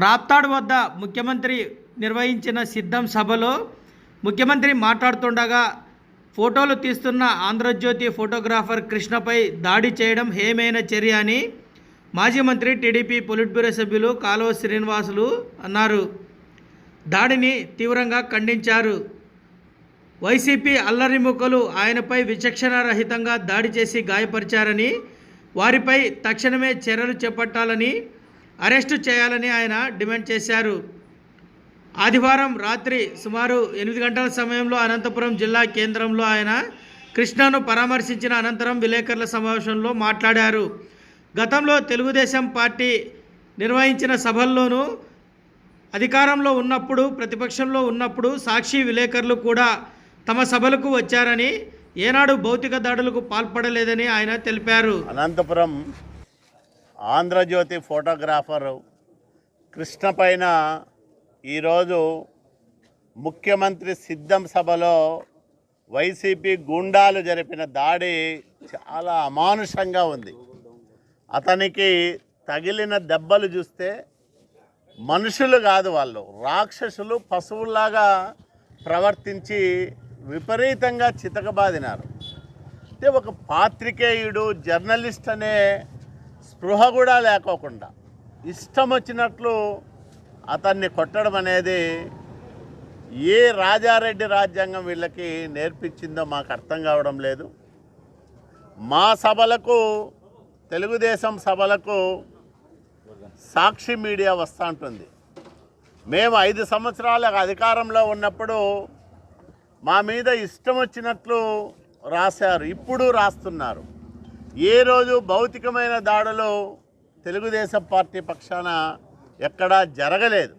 రాప్తాడ్ వద్ద ముఖ్యమంత్రి నిర్వహించిన సిద్ధం సభలో ముఖ్యమంత్రి మాట్లాడుతుండగా ఫోటోలు తీస్తున్న ఆంధ్రజ్యోతి ఫోటోగ్రాఫర్ కృష్ణపై దాడి చేయడం హేమైన చర్య అని మాజీ మంత్రి టీడీపీ పొలిట్ బ్యూరో సభ్యులు కాలువ శ్రీనివాసులు అన్నారు. దాడిని తీవ్రంగా ఖండించారు. వైసీపీ అల్లరిముక్కలు ఆయనపై విచక్షణారహితంగా దాడి చేసి గాయపరిచారని వారిపై తక్షణమే చర్యలు చేపట్టాలని అరెస్టు చేయాలని ఆయన డిమాండ్ చేశారు. ఆదివారం రాత్రి సుమారు ఎనిమిది గంటల సమయంలో అనంతపురం జిల్లా కేంద్రంలో ఆయన కృష్ణను పరామర్శించిన అనంతరం విలేకరుల సమావేశంలో మాట్లాడారు. గతంలో తెలుగుదేశం పార్టీ నిర్వహించిన సభల్లోనూ అధికారంలో ఉన్నప్పుడు ప్రతిపక్షంలో ఉన్నప్పుడు సాక్షి విలేకరులు కూడా తమ సభలకు వచ్చారని ఏనాడు భౌతిక దాడులకు పాల్పడలేదని ఆయన తెలిపారు. అనంతపురం ఆంధ్రజ్యోతి ఫోటోగ్రాఫరు కృష్ణ పైన ఈరోజు ముఖ్యమంత్రి సిద్ధం సభలో వైసీపీ గూండాలు జరిపిన దాడి చాలా అమానుషంగా ఉంది. అతనికి తగిలిన దెబ్బలు చూస్తే మనుషులు కాదు వాళ్ళు రాక్షసులు పశువుల్లాగా ప్రవర్తించి విపరీతంగా చితకబాదినారు. అంటే ఒక పాత్రికేయుడు జర్నలిస్ట్ అనే స్పృహ కూడా లేకోకుండా. ఇష్టం వచ్చినట్లు అతన్ని కొట్టడం అనేది ఏ రాజారెడ్డి రాజ్యాంగం వీళ్ళకి నేర్పించిందో మాకు అర్థం కావడం లేదు. మా సభలకు తెలుగుదేశం సభలకు సాక్షి మీడియా వస్తూ ఉంటుంది. మేము ఐదు సంవత్సరాల అధికారంలో ఉన్నప్పుడు మా మీద ఇష్టం వచ్చినట్లు రాశారు. ఇప్పుడు రాస్తున్నారు. ఏ రోజు భౌతికమైన దాడులు తెలుగుదేశం పార్టీ పక్షాన ఎక్కడా జరగలేదు.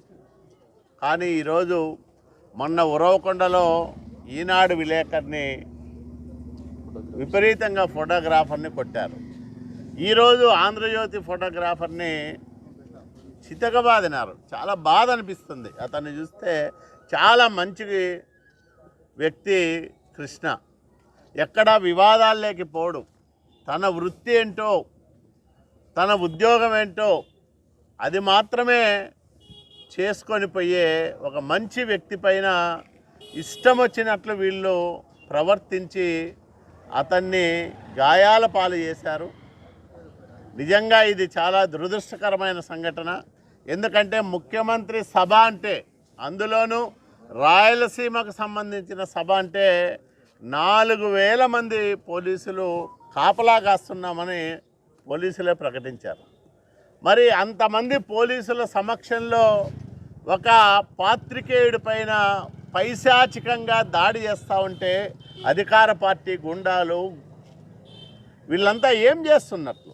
కానీ ఈరోజు మొన్న ఉరవకొండలో ఈనాడు విలేకరిని విపరీతంగా ఫోటోగ్రాఫర్ని కొట్టారు. ఈరోజు ఆంధ్రజ్యోతి ఫోటోగ్రాఫర్ని చితకబాదినారు. చాలా బాధ అనిపిస్తుంది. అతన్ని చూస్తే చాలా మంచి వ్యక్తి కృష్ణ. ఎక్కడా వివాదాల్లోకి పోడు. తన వృత్తి ఏంటో తన ఉద్యోగం ఏంటో అది మాత్రమే చేసుకొని పోయే ఒక మంచి వ్యక్తి పైన ఇష్టం వచ్చినట్లు వీళ్ళు ప్రవర్తించి అతన్ని గాయాల పాలు చేశారు. నిజంగా ఇది చాలా దురదృష్టకరమైన సంఘటన. ఎందుకంటే ముఖ్యమంత్రి సభ అంటే అందులోనూ రాయలసీమకు సంబంధించిన సభ అంటే నాలుగు వేల మంది పోలీసులు కాపలా కాస్తున్నామని పోలీసులే ప్రకటించారు. మరి అంతమంది పోలీసుల సమక్షంలో ఒక పాత్రికేయుడి పైన పైశాచికంగా దాడి చేస్తూ ఉంటే అధికార పార్టీ గుండాలు వీళ్ళంతా ఏం చేస్తున్నట్లు?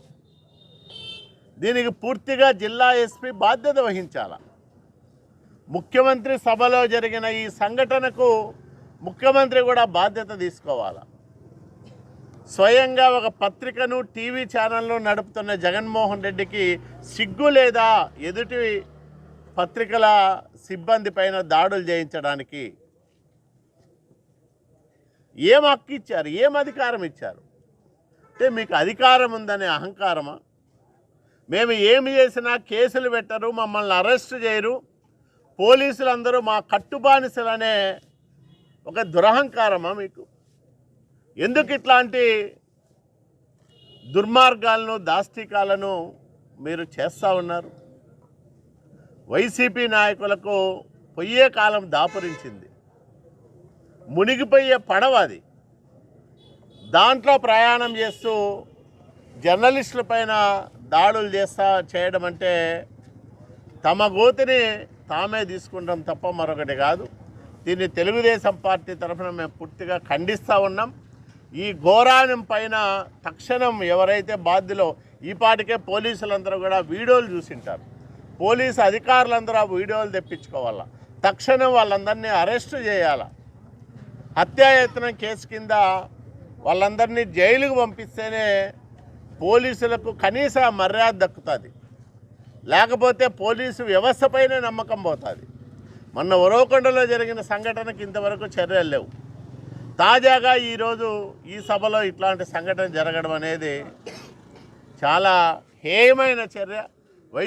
దీనికి పూర్తిగా జిల్లా ఎస్పీ బాధ్యత వహించాల? ముఖ్యమంత్రి సభలో జరిగిన ఈ సంఘటనకు ముఖ్యమంత్రి కూడా బాధ్యత తీసుకోవాలా? స్వయంగా ఒక పత్రికను టీవీ ఛానల్ను నడుపుతున్న జగన్మోహన్ రెడ్డికి సిగ్గు లేదా ఎదుటి పత్రికల సిబ్బంది పైన దాడులు చేయించడానికి? ఏం హక్కు ఇచ్చారు? ఏం అధికారం ఇచ్చారు? అంటే మీకు అధికారం ఉందనే అహంకారమా? మేము ఏమి చేసినా కేసులు పెట్టరు మమ్మల్ని అరెస్ట్ చేయరు. పోలీసులందరూ మా కట్టుబానిసలనే ఒక దురహంకారమా మీకు? ఎందుకు ఇట్లాంటి దుర్మార్గాలను దాస్తికాలను మీరు చేస్తూ ఉన్నారు? వైసీపీ నాయకులకు పొయ్యే కాలం దాపురించింది. మునిగిపోయే పడవ అది. దాంట్లో ప్రయాణం చేస్తూ జర్నలిస్టుల పైన దాడులు చేస్తా చేయడం అంటే తమ గోతిని తామే తీసుకుంటాం తప్ప మరొకటి కాదు. దీన్ని తెలుగుదేశం పార్టీ తరఫున మేము పూర్తిగా ఖండిస్తూ ఉన్నాం. ఈ ఘోరానం పైన తక్షణం ఎవరైతే బాధ్యులో ఈ పాటికే పోలీసులందరూ కూడా వీడియోలు చూసింటారు. పోలీసు అధికారులందరూ ఆ వీడియోలు తెప్పించుకోవాలా? తక్షణం వాళ్ళందరినీ అరెస్టు చేయాలా? హత్యాయత్నం కేసు కింద వాళ్ళందరినీ జైలుకు పంపిస్తేనే పోలీసులకు కనీస మర్యాద దక్కుతుంది. లేకపోతే పోలీసు వ్యవస్థపైనే నమ్మకం పోతుంది. మొన్న ఒరవకొండలో జరిగిన సంఘటనకి ఇంతవరకు చర్యలు లేవు. తాజాగా ఈరోజు ఈ సభలో ఇట్లాంటి సంఘటన జరగడం అనేది చాలా హేయమైన చర్య.